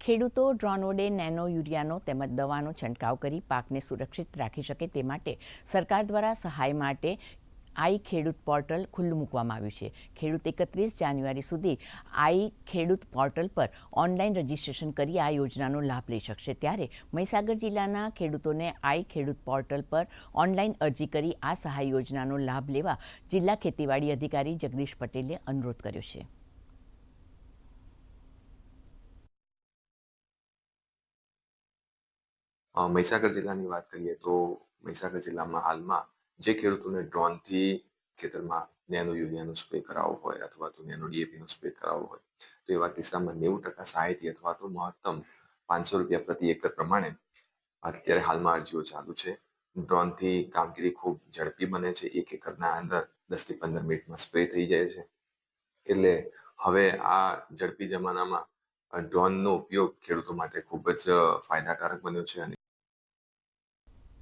ખેડૂતો ડ્રોન વડે નેનો યુરિયાનો તેમજ દવાનો છંટકાવ કરી પાકને સુરક્ષિત રાખી શકે તે માટે સરકાર દ્વારા સહાય માટે આઈ ખેડૂત પોર્ટલ ખુલ્લું મૂકવામાં આવ્યું છે. ખેડૂત એકત્રીસ જાન્યુઆરી સુધી આઈ ખેડૂત પોર્ટલ પર ઓનલાઈન રજીસ્ટ્રેશન કરી આ યોજનાનો લાભ લઈ શકશે. ત્યારે મહીસાગર જિલ્લાના ખેડૂતોને આઈ ખેડૂત પોર્ટલ પર ઓનલાઈન અરજી કરી આ સહાય યોજનાનો લાભ લેવા જિલ્લા ખેતીવાડી અધિકારી જગદીશ પટેલે અનુરોધ કર્યો છે. મહીસાગર જિલ્લાની વાત કરીએ તો મહીસાગર જિલ્લામાં હાલમાં જે ખેડૂતોને ડ્રોનથી ખેતરમાં નેનો યુરિયાનો સ્પ્રે કરાવવો હોય અથવા તો નેનો ડીએપીનો સ્પ્રે કરાવવો હોય, તો એવા કિસ્સામાં નેવું ટકા સહાયથી અથવા તો મહત્તમ પાંચસો રૂપિયા પ્રતિ એકર પ્રમાણે અત્યારે હાલમાં અરજીઓ ચાલુ છે. ડ્રોનથી કામગીરી ખૂબ ઝડપી બને છે. એક એકરના અંદર દસથી પંદર મિનિટમાં સ્પ્રે થઈ જાય છે. એટલે હવે આ ઝડપી જમાનામાં ડ્રોનનો ઉપયોગ ખેડૂતો માટે ખૂબ જ ફાયદાકારક બન્યો છે અને